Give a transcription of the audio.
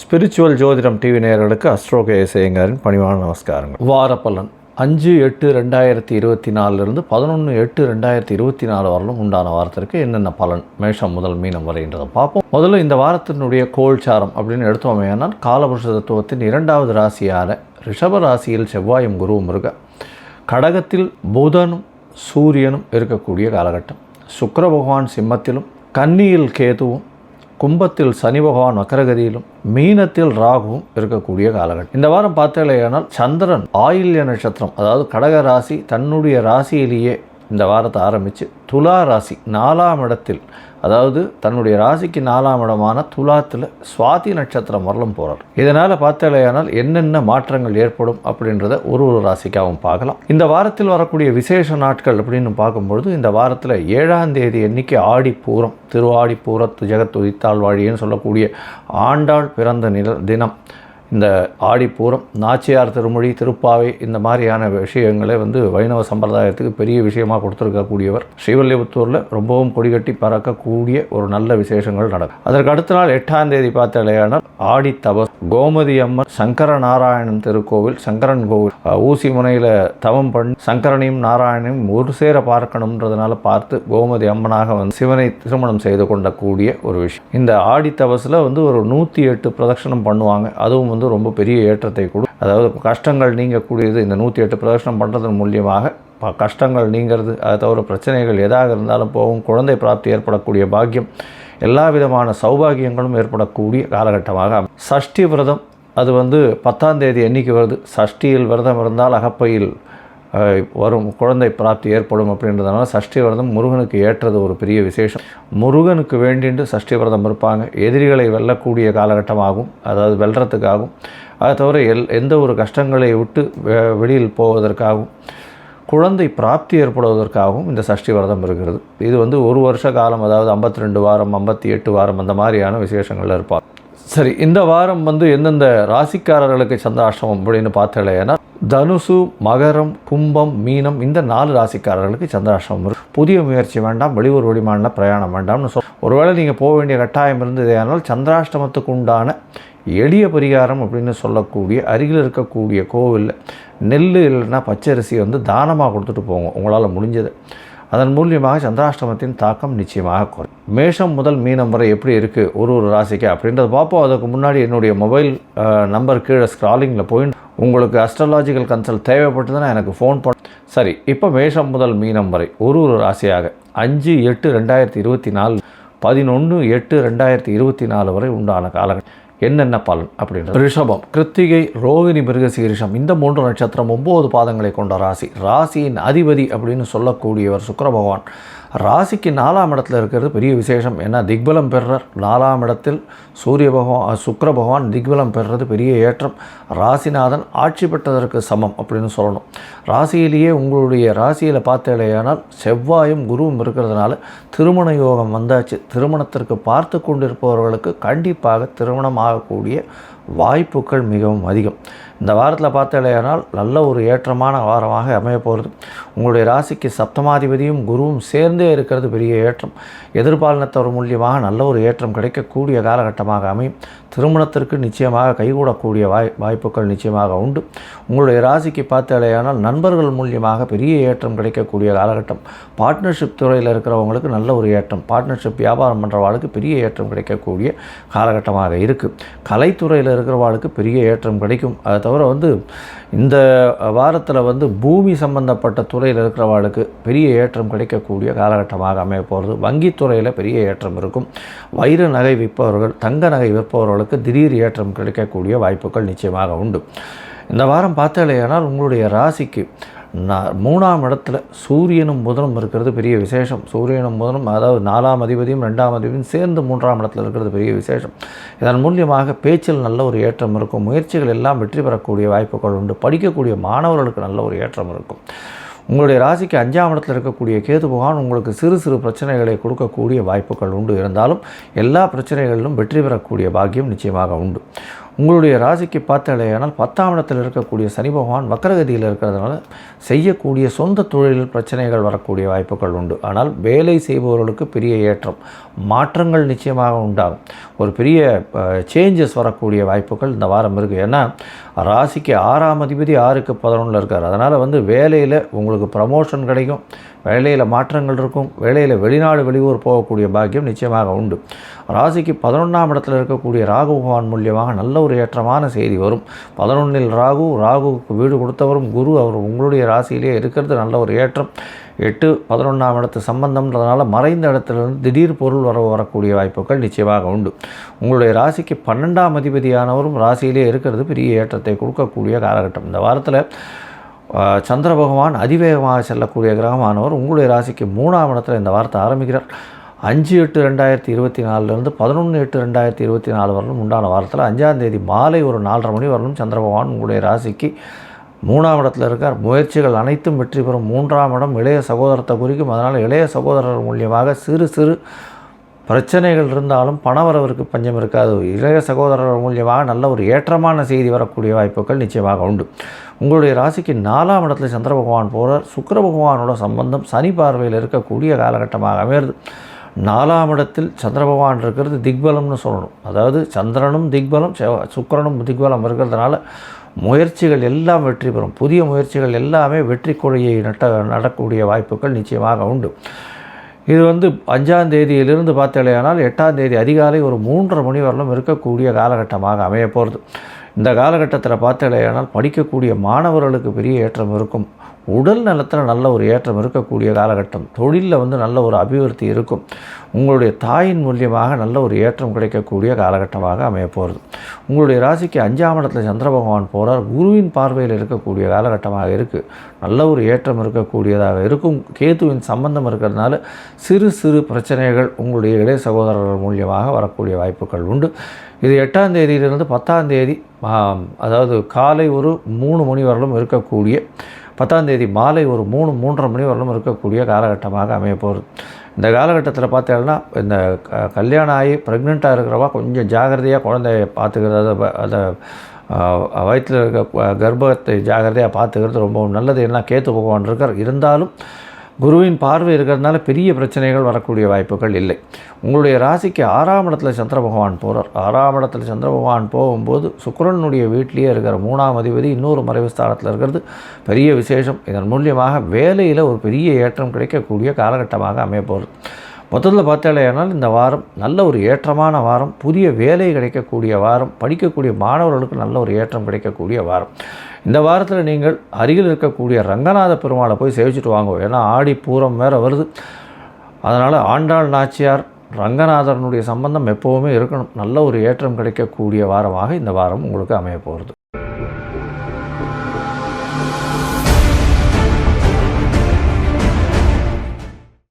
Spiritual ஜோதிடம் TV நேயர்களுக்கு அஸ்ட்ரோக இசையங்காரின் பணிவான நமஸ்காரங்கள். வாரப்பலன். அஞ்சு எட்டு ரெண்டாயிரத்தி இருபத்தி நாலுலேருந்து பதினொன்று எட்டு ரெண்டாயிரத்தி இருபத்தி நாலு வரலும் உண்டான வாரத்திற்கு என்னென்ன பலன்? மேஷம் முதல் மீனம் வரைன்றதை பார்ப்போம். முதல்ல இந்த வாரத்தினுடைய கோல்சாரம் அப்படின்னு எடுத்தோமேனால் காலபுருஷ தத்துவத்தின் இரண்டாவது ராசியான ரிஷப ராசியில் செவ்வாயும் குருவும் இருக்க கடகத்தில் புதனும் சூரியனும் இருக்கக்கூடிய காலகட்டம். சுக்கர பகவான் சிம்மத்திலும் கன்னியில் கேதுவும் கும்பத்தில் சனி பகவான் வக்கரகதியிலும் மீனத்தில் ராகுவும் இருக்கக்கூடிய காலகட்டம். இந்த வாரம் பார்த்தேனால் சந்திரன் ஆயில்ய நட்சத்திரம் அதாவது கடக ராசி தன்னுடைய ராசியிலேயே இந்த வாரத்தை ஆரம்பித்து துலா ராசி நாலாம் இடத்தில் அதாவது தன்னுடைய ராசிக்கு நாலாம் இடமான துலாத்தில் சுவாதி நட்சத்திரம் வரலும் போகிறார் இதனால் பார்த்தாலேயானால் என்னென்ன மாற்றங்கள் ஏற்படும் அப்படின்றத ஒரு ஒரு ராசிக்காகவும் பார்க்கலாம். இந்த வாரத்தில் வரக்கூடிய விசேஷ நாட்கள் அப்படின்னு பார்க்கும்பொழுது இந்த வாரத்தில் ஏழாம் தேதி எண்ணிக்கை ஆடி பூரம் திருவாடி பூரத்து ஜெகத் உதித்தாள் வாழின்னு சொல்லக்கூடிய ஆண்டாள் பிறந்த நில தினம். இந்த ஆடிப்பூரம் நாச்சியார் திருமொழி திருப்பாவை இந்த மாதிரியான விஷயங்களை வந்து வைணவ சம்பிரதாயத்துக்கு பெரிய விஷயமாக கொடுத்துருக்கக்கூடியவர். ஸ்ரீவல்லிபுத்தூரில் ரொம்பவும் கொடிகட்டி பறக்கக்கூடிய ஒரு நல்ல விசேஷங்கள் நடக்கும். அதற்கு அடுத்த நாள் எட்டாம் தேதி பார்த்தாலேயானால் ஆடி தபஸ் கோமதி அம்மன் சங்கர நாராயணன் திருக்கோவில் சங்கரன் கோவில். ஊசி முனையில் தவம் பண்ணி சங்கரனையும் நாராயணையும் ஒரு சேர பார்க்கணுன்றதுனால பார்த்து கோமதி அம்மனாக வந்து சிவனை திருமணம் செய்து கொண்டக்கூடிய ஒரு விஷயம். இந்த ஆடி தபஸில் வந்து ஒரு நூற்றி எட்டு பிரதட்சணம் பண்ணுவாங்க. அதுவும் வந்து ரொம்ப பெரிய ஏற்றத்தை கொடு. அதாவது கஷ்டங்கள் நீங்கக்கூடியது இந்த நூற்றி எட்டு பிரதர்ஷனம் பண்ணுறதன் மூலியமாக ப- கஷ்டங்கள் நீங்கிறது அதை தவிர பிரச்சனைகள் எதாக இருந்தாலும் போகும் குழந்தை பிராப்தி ஏற்படக்கூடிய பாக்கியம் எல்லா விதமான சௌபாகியங்களும் ஏற்படக்கூடிய காலகட்டமாக சஷ்டி விரதம் அது வந்து பத்தாம் தேதி என்னைக்கு வருது. சஷ்டியில் விரதம் இருந்தால் அகப்பையில் வரும் குழந்தை பிராப்தி ஏற்படும் அப்படின்றதுனால சஷ்டி விரதம் முருகனுக்கு ஏற்றது ஒரு பெரிய விசேஷம். முருகனுக்கு வேண்டிட்டு சஷ்டி விரதம் இருப்பாங்க. எதிரிகளை வெல்லக்கூடிய காலகட்டமாகும். அதாவது வெல்றதுக்காகும். அதை தவிர எல் எந்த ஒரு கஷ்டங்களை விட்டு வெ- வெளியில் போவதற்காகவும் குழந்தை பிராப்தி ஏற்படுவதற்காகவும் இந்த சஷ்டி விரதம் இருக்கிறது. இது வந்து ஒரு வருஷ காலம் அதாவது 52 ரெண்டு வாரம் ஐம்பத்தி எட்டு வாரம் அந்த மாதிரியான விசேஷங்களில் இருப்பார் சரி இந்த வாரம் வந்து எந்தெந்த ராசிக்காரர்களுக்கு சந்திராஷ்டமம் அப்படின்னு பார்த்தலைன்னா தனுசு மகரம் கும்பம் மீனம் இந்த நாலு ராசிக்காரர்களுக்கு சந்திராஷ்டமம் இருக்கு புதிய முயற்சி வேண்டாம் வெளியூர் வெளிமாநில பிரயாணம் வேண்டாம்னு சொல். ஒருவேளை நீங்கள் போக வேண்டிய கட்டாயம் இருந்ததேயானால் சந்திராஷ்டமத்துக்கு உண்டான எளிய பரிகாரம் அப்படின்னு சொல்லக்கூடிய அருகில் இருக்கக்கூடிய கோவிலில் நெல் இல்லைன்னா பச்சரிசி வந்து தானமாக கொடுத்துட்டு போங்க உங்களால் முடிஞ்சது. அதன் மூலியமாக சந்திராஷ்டமத்தின் தாக்கம் நிச்சயமாக குறையும். மேஷம் முதல் மீனம் வரை எப்படி இருக்குது ஒரு ஒரு ராசிக்கு அப்படின்றத பார்ப்போம். அதுக்கு முன்னாடி என்னுடைய மொபைல் நம்பர் கீழே ஸ்க்ராலிங்கில் போய் உங்களுக்கு அஸ்ட்ராலாஜிக்கல் கன்சல்ட் தேவைப்பட்டதுன்னா எனக்கு ஃபோன் பண்ண சரி இப்போ மேஷம் முதல் மீனம் வரை ஒரு ஒரு ராசியாக அஞ்சு எட்டு ரெண்டாயிரத்தி இருபத்தி நாலு பதினொன்று எட்டு ரெண்டாயிரத்தி இருபத்தி நாலு வரை உண்டான காலங்கள் என்னென்ன பலன் அப்படின்றது. ரிஷபம் கிருத்திகை ரோகிணி மிருகசீரிஷம் இந்த மூன்று நட்சத்திரம் ஒம்பது பாதங்களை கொண்ட ராசி. ராசியின் அதிபதி அப்படின்னு சொல்லக்கூடியவர் சுக்கர பகவான். ராசிக்கு நாலாம் இடத்துல இருக்கிறது பெரிய விசேஷம். ஏன்னா திக்பலம் பெறுறார். நாலாம் இடத்தில் சூரிய பகவான் சுக்கர பகவான் திக்பலம் பெறுறது பெரிய ஏற்றம். ராசிநாதன் ஆட்சி பெற்றதற்கு சமம் அப்படின்னு சொல்லணும். ராசியிலேயே உங்களுடைய ராசியில் பார்த்தேலையானால் செவ்வாயும் குருவும் இருக்கிறதுனால திருமண யோகம் வந்தாச்சு. திருமணத்திற்கு பார்த்து கொண்டிருப்பவர்களுக்கு கண்டிப்பாக திருமணம் ஆகக்கூடிய வாய்ப்புகள் மிகவும் அதிகம். இந்த வாரத்தில் பார்த்தலையானால் நல்ல ஒரு ஏற்றமான வாரமாக அமைய போகிறது உங்களுடைய ராசிக்கு சப்தமாதிபதியும் குருவும் சேர்ந்து இருக்கிறது பெரிய ஏற்றம். எதிர்பாலினத்தவர் மூலியமாக நல்ல ஒரு ஏற்றம் கிடைக்கக்கூடிய காலகட்டமாக அமையும். திருமணத்திற்கு நிச்சயமாக கைகூடக்கூடிய வாய் வாய்ப்புகள் நிச்சயமாக உண்டு. உங்களுடைய ராசிக்கு பார்த்தாலேயானால் நண்பர்கள் மூலியமாக பெரிய ஏற்றம் கிடைக்கக்கூடிய காலகட்டம். பார்ட்னர்ஷிப் துறையில் இருக்கிறவங்களுக்கு நல்ல ஒரு ஏற்றம். பார்ட்னர்ஷிப் வியாபாரம் பண்ணுறவாளுக்கு பெரிய ஏற்றம் கிடைக்கக்கூடிய காலகட்டமாக இருக்குது கலைத்துறையில் இருக்கிறவாளுக்கு பெரிய ஏற்றம் கிடைக்கும். அதை தவிர வந்து இந்த வாரத்தில் வந்து பூமி சம்பந்தப்பட்ட துறையில் இருக்கிறவாளுக்கு பெரிய ஏற்றம் கிடைக்கக்கூடிய காலகட்டமாக அமைய போகிறது வங்கித்துறையில் பெரிய ஏற்றம் இருக்கும். வைர நகை விற்பவர்கள் தங்க நகை விற்பவர்கள் விற்பவர்களுக்கு திடீர் ஏற்றம் கிடைக்கக்கூடிய வாய்ப்புகள் நிச்சயமாக உண்டு. இந்த வாரம் பார்த்தாலேயானால் உங்களுடைய ராசிக்கு நான் மூணாம் இடத்துல சூரியனும் புதனும் இருக்கிறது பெரிய விசேஷம். சூரியனும் புதனும் அதாவது நாலாம் அதிபதியும் ரெண்டாம் அதிபதியும் சேர்ந்து மூன்றாம் இடத்துல இருக்கிறது பெரிய விசேஷம். இதன் மூலியமாக பேச்சில் நல்ல ஒரு ஏற்றம் இருக்கும். முயற்சிகள் எல்லாம் வெற்றி பெறக்கூடிய வாய்ப்புகள் உண்டு. படிக்கக்கூடிய மாணவர்களுக்கு நல்ல ஒரு ஏற்றம் இருக்கும். உங்களுடைய ராசிக்கு அஞ்சாம் இடத்துல இருக்கக்கூடிய கேது பகவான் உங்களுக்கு சிறு சிறு பிரச்சனைகளை கொடுக்கக்கூடிய வாய்ப்புகள் உண்டு. இருந்தாலும் எல்லா பிரச்சனைகளிலும் வெற்றி பெறக்கூடிய பாக்கியம் நிச்சயமாக உண்டு. உங்களுடைய ராசிக்கு பார்த்தாலேயானால் பத்தாம் இடத்தில் இருக்கக்கூடிய சனி பகவான் வக்கரகதியில் இருக்கிறதுனால செய்யக்கூடிய சொந்த தொழிலில் பிரச்சனைகள் வரக்கூடிய வாய்ப்புகள் உண்டு. ஆனால் வேலை செய்பவர்களுக்கு பெரிய ஏற்றம். மாற்றங்கள் நிச்சயமாக உண்டாகும். ஒரு பெரிய சேஞ்சஸ் வரக்கூடிய வாய்ப்புகள் இந்த வாரம் இருக்குது ஏன்னா ராசிக்கு ஆறாம் அதிபதி ஆறுக்கு பதினொன்றில் இருக்கார். அதனால் வந்து வேலையில் உங்களுக்கு ப்ரமோஷன் கிடைக்கும். வேலையில் மாற்றங்கள் இருக்கும். வேலையில் வெளிநாடு வெளியூர் போகக்கூடிய பாக்கியம் நிச்சயமாக உண்டு. ராசிக்கு பதினொன்றாம் இடத்துல இருக்கக்கூடிய ராகு பகவான் மூலியமாக நல்ல ஒரு ஏற்றமான செய்தி வரும். பதினொன்றில் ராகு ராகுவுக்கு வீடு கொடுத்தவரும் குரு அவர் உங்களுடைய ராசியிலே இருக்கிறது நல்ல ஒரு ஏற்றம். எட்டு பதினொன்றாம் இடத்து சம்பந்தம்ன்றதுனால மறைந்த இடத்துலேருந்து திடீர் பொருள் வர வரக்கூடிய வாய்ப்புகள் நிச்சயமாக உண்டு. உங்களுடைய ராசிக்கு பன்னெண்டாம் அதிபதியானவரும் ராசியிலே இருக்கிறது பெரிய ஏற்றத்தை கொடுக்கக்கூடிய காலகட்டம். இந்த வாரத்தில் சந்திர பகவான் அதிவேகமாக செல்லக்கூடிய கிரகமானவர் உங்களுடைய ராசிக்கு மூணாம் இடத்துல இந்த வாரத்தை ஆரம்பிக்கிறார். அஞ்சு எட்டு ரெண்டாயிரத்தி இருபத்தி நாலுலேருந்து பதினொன்று எட்டு ரெண்டாயிரத்தி இருபத்தி நாலு வரலும் உண்டான வாரத்தில் அஞ்சாம் தேதி மாலை ஒரு நாலரை மணி வரலும் சந்திர பகவான் உங்களுடைய ராசிக்கு மூணாம் இடத்துல இருக்கார். முயற்சிகள் அனைத்தும் வெற்றி பெறும். மூன்றாம் இடம் இளைய சகோதரத்தை குறிக்கும். அதனால் இளைய சகோதரர் மூலியமாக சிறு சிறு பிரச்சனைகள் இருந்தாலும் பணவரவருக்கு பஞ்சம் இருக்காது. இளைய சகோதரர் மூலியமாக நல்ல ஒரு ஏற்றமான செய்தி வரக்கூடிய வாய்ப்புகள் நிச்சயமாக உண்டு. உங்களுடைய ராசிக்கு நாலாம் இடத்துல சந்திர பகவான் போகிறார் சுக்கர பகவானோட சம்பந்தம் சனி பார்வையில் இருக்கக்கூடிய காலகட்டமாக அமையிறது நாலாம் இடத்தில் சந்திர பகவான் இருக்கிறது திக்பலம்னு சொல்லணும். அதாவது சந்திரனும் திக்பலம் சுக்கரனும் திக்பலம் இருக்கிறதுனால முயற்சிகள் எல்லாம் வெற்றி பெறும். புதிய முயற்சிகள் எல்லாமே வெற்றி கொடியை நட்ட நடக்கூடிய வாய்ப்புகள் நிச்சயமாக உண்டு. இது வந்து அஞ்சாம் தேதியிலிருந்து பார்த்தாலேயானால் எட்டாம் தேதி அதிகாலை ஒரு மூன்றரை மணி வரலும் இருக்கக்கூடிய காலகட்டமாக அமைய போகிறது இந்த காலகட்டத்தில் பார்த்தாலேயானால் படிக்கக்கூடிய மாணவர்களுக்கு பெரிய ஏற்றம் இருக்கும். உடல் நலத்தில் நல்ல ஒரு ஏற்றம் இருக்கக்கூடிய காலகட்டம். தொழிலில் வந்து நல்ல ஒரு அபிவிருத்தி இருக்கும். உங்களுடைய தாயின் மூலியமாக நல்ல ஒரு ஏற்றம் கிடைக்கக்கூடிய காலகட்டமாக அமைய போகிறது உங்களுடைய ராசிக்கு அஞ்சாம் இடத்துல சந்திர பகவான் போகிறார் குருவின் பார்வையில் இருக்கக்கூடிய காலகட்டமாக இருக்குது நல்ல ஒரு ஏற்றம் இருக்கக்கூடியதாக இருக்கும். கேத்துவின் சம்பந்தம் இருக்கிறதுனால சிறு சிறு பிரச்சனைகள் உங்களுடைய இளைய சகோதரர்கள் மூலியமாக வரக்கூடிய வாய்ப்புகள் உண்டு. இது எட்டாம் தேதியிலிருந்து பத்தாம் தேதி அதாவது காலை ஒரு மூணு மணி வரலும் இருக்கக்கூடிய பத்தாம் தேதி மாலை ஒரு மூணு மூன்றரை மணி வரலும் இருக்கக்கூடிய காலகட்டமாக அமைய போகிறது இந்த காலகட்டத்தில் பார்த்தீங்கன்னா இந்த கல்யாணம் ஆகி ப்ரெக்னெண்ட்டாக இருக்கிறவா கொஞ்சம் ஜாகிரதையாக குழந்தைய பார்த்துக்கிறது அதை அதை வயிற்றில் இருக்க கர்ப்பத்தை ஜாகிரதையாக பார்த்துக்கிறது ரொம்ப நல்லது. என்ன கேத்து பகவான் இருக்கார். இருந்தாலும் குருவின் பார்வை இருக்கிறதுனால பெரிய பிரச்சனைகள் வரக்கூடிய வாய்ப்புகள் இல்லை. உங்களுடைய ராசிக்கு ஆறாம் இடத்துல சந்திர பகவான் போகிறார் ஆறாம் இடத்துல சந்திர பகவான் போகும்போது சுக்கரனுடைய வீட்டிலேயே இருக்கிற மூணாம் அதிபதி இன்னொரு மறைவு ஸ்தானத்தில் இருக்கிறது. பெரிய விசேஷம். இதன் மூலியமாக வேலையில் ஒரு பெரிய ஏற்றம் கிடைக்கக்கூடிய காலகட்டமாக அமையப்போகிறது மொத்தத்தில் பார்த்தாலேனால் இந்த வாரம் நல்ல ஒரு ஏற்றமான வாரம். புதிய வேலை கிடைக்கக்கூடிய வாரம். படிக்கக்கூடிய மாணவர்களுக்கு நல்ல ஒரு ஏற்றம் கிடைக்கக்கூடிய வாரம். இந்த வாரத்தில் நீங்கள் அருகில் இருக்கக்கூடிய ரங்கநாத பெருமாளை போய் சேவிச்சுட்டு வாங்க. ஏன்னா ஆடி பூரம் வேறு வருது. அதனால் ஆண்டாள் நாச்சியார் ரங்கநாதனுடைய சம்பந்தம் எப்போவுமே இருக்கணும். நல்ல ஒரு ஏற்றம் கிடைக்கக்கூடிய வாரமாக இந்த வாரம் உங்களுக்கு அமைய போகிறது